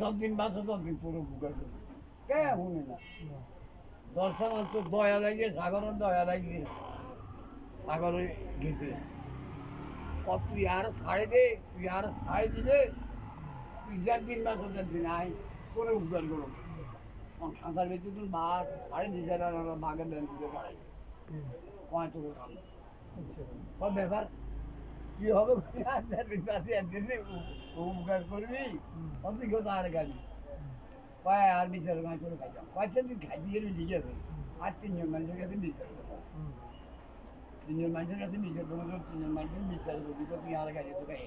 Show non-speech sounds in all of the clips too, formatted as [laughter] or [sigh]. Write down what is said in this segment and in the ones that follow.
যতদিন বাঁচো ততদিন পুরো বুকা কে শুনে না? দর্শন তো দয়া লাগে সাগরের দয়া লাগে সাগরে গেছে। কত তুই আর ছাড়ে দে তুই আর ছাড়ে দিলে তুই যার দিন বাঁচো তার দিন আয় করে উদ্ধার করো। সাঁতার বেঁচে তুই মাছ ছাড়ে দিছে না বাঘের দেন দিতে পারে। পাঁচ করে কাম সব ব্যাপার কি হবে উপকার করবি অভিজ্ঞতা আর গাবি পায় আর বিচার গাছ করে খাইতাম পাঁচটা দিন খাই দিয়ে আছে আর তিনজন মানুষের কাছে বিচার তিনজন মানুষের কাছে বিচার করব তিনজন মানুষের বিচার করবি তো তুই আর তো খাই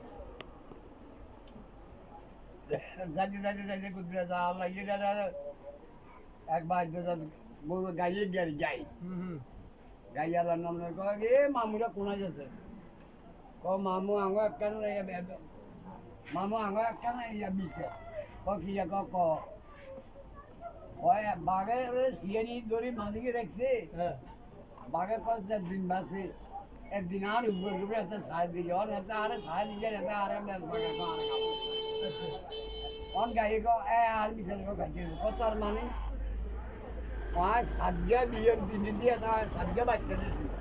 যাতে যাতে যাতে কুদরা যা লাগিয়ে যা একবার গরু গাইয়ে গাড়ি যাই গাইয়ালার নাম কয় এ মামুরা কোনা যাচ্ছে ক মামু আঙ্গ একখান মামু আঙ্গ একখান ইয়া বিছে ক কি ক ক কয় বাঘের সিয়ারি দড়ি মাদিকে দেখছে বাঘের পাশ চার দিন বাসে একদিন আর উপরে উপরে একটা সার দিয়ে ওর একটা আরে সার দিয়ে একটা আরে বাঘে কোন গাই ক এ আর বিচার কো গাইছে কত মানে পাঁচ সাতটা বিয়ের দিন দিয়ে সাতটা বাচ্চা দিয়েছে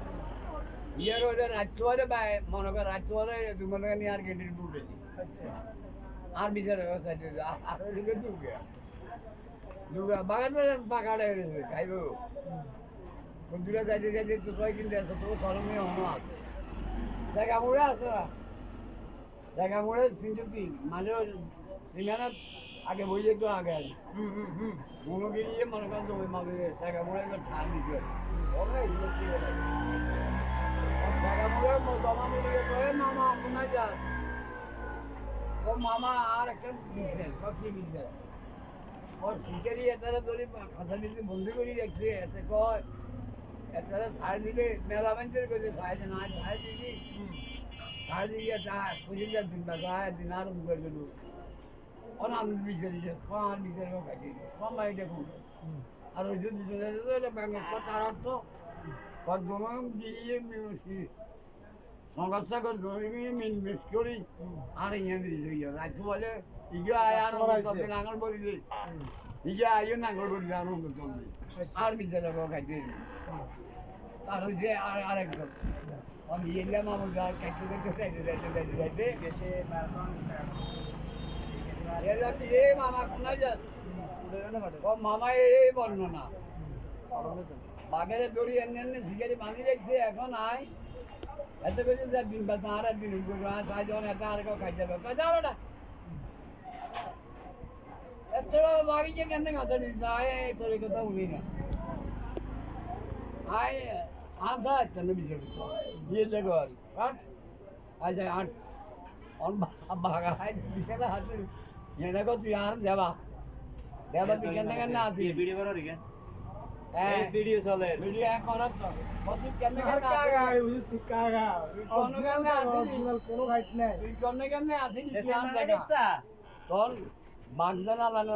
বিয়ের ওটা রাত্রিবেলা পায় মনে কর রাত্রিবেলা মনে করেন আর গেটের ঢুকেছি আর বিচার আর ওদিকে ঢুকে ঢুকে বাগাতে পাকাড়ে খাইব। বন্ধুরা যাইতে যাইতে তো কয় কিনতে আছে তো কলমে হনো আছে। জায়গা মুড়ে আছে না? জায়গা মুড়ে তিনশো তিন। মাঝে সিনানা আগে বই যেত আগে। আছে মনে গিয়ে মনে করেন তো ওই মামে জায়গা মুড়ে ঠান দিতে মামা কোনায় যাস ও মামা আর একটা বিজনেস বা কি বিজনেস ওর শিকারি এতারা ধরে খাতা দিতে বন্দি করে রাখছে এতে কয় এতারা ছাড় দিলে মেলা মানুষের কাছে ছাড় না ছাড় দিবি ছাড় দিয়ে তা খুঁজে যা দিন বা যায় দিন আর উপর গেল ওর আমি বিচারি যে পাঁচ বিচার খাইছি সময় দেখুন আর ওই যদি চলে যেত এটা ব্যাংকের তার অর্থ কদম দিয়ে সংঘর্ষ করে ধরে মিস করি আর ইয়ে দিয়ে রাত বলে ইগে আয় আর ততদিন আঙুল বলি দিই ইগে আইও নাঙ্গল বলি আনন্দ চলবে আর বিচারে খাইতে আর ওই যে আর আরেকজন আমি এলাম আমার গার খাইতে খাইতে খাইতে খাইতে খাইতে খাইতে এলাম এ মামা কোনায় যাস ও বাগেরে দড়ি অন্যান্য শিকারি বাঁধি রেখেছে এখন আয় এত কিছু যা দিন বা সারা দিন তাই যখন এটা আর কেউ খাই যাবে যাও ওটা এত বাগিচে কেন কাছে আয় তোর কথা উনি না আয় আধা একটা নবী যাবে দিয়ে যাবো আর আট আজ আট অন বাগা আয় দিছে না হাতে এনে তুই আর দেবা দেবা তুই কেন কেন আসি ভিডিও করো রিগেন ভিডিও চলে। ভিডিও তো কেন কেন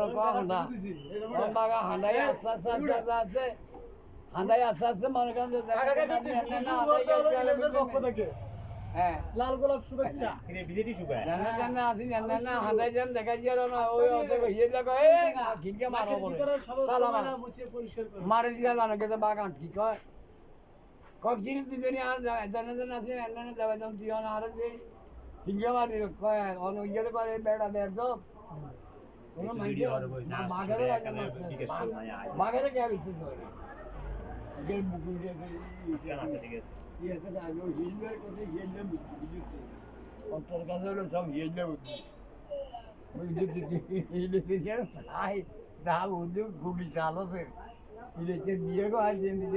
পর হাঁদা হাঁদাই আস্তে আস্তে আস্তে আস্তে হাঁদাই আস্তে আস্তে মনে করেন হ্যাঁ লাল গোলাপ শুভেচ্ছা। ভিডিওটি শুকায় জানা জানা আসি জানা না হাঁদাই যান দেখা যায় না ওই অতে ইয়ে দেখো এ কিনকে মারো বলে। সালাম মারে। দিয়া জানো কে বাগান কি কয়? কক জিনিস দুজনে আর জানা জানা আছে এনে যাবে তুমি দিও না আর যে মারি কয় অন ইয়ে করে বেড়া বেড় না কে ঠিক আছে। yakın yani o yerler o da yenilemiş. Altları kazanıyor tam yenilemiş. [laughs] Öyle şey daha bunu kurulacağınızdır. İletken niye koyacağınızı